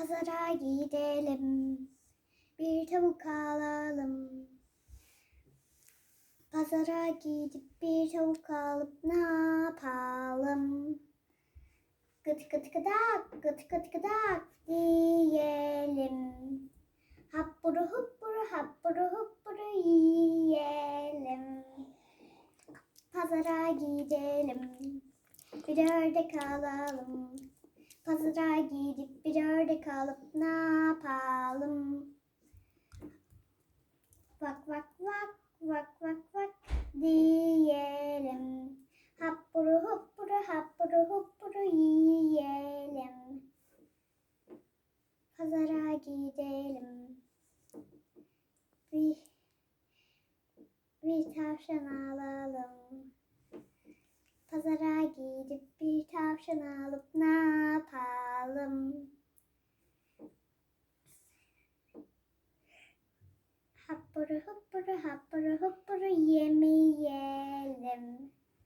Pazara gidelim. Bir tavuk alalım. Pazara gidip bir tavuk alıp ne yapalım? Gıt gıt gıdak, gıt gıt gıdak diyelim. Happuru huppuru happuru huppuru yiyelim. Pazara gidelim. Bir ördek alalım. Pazara gidip bir ördek alıp ne yapalım? Vak vak vak vak vak vak diyelim. Happuru huppuru happuru huppuru yiyelim. Pazara gidelim. Bir, bir tavşan alalım. Pazara gidip bir tavşan alıp ne yapalım? Happuru huppuru happuru huppuru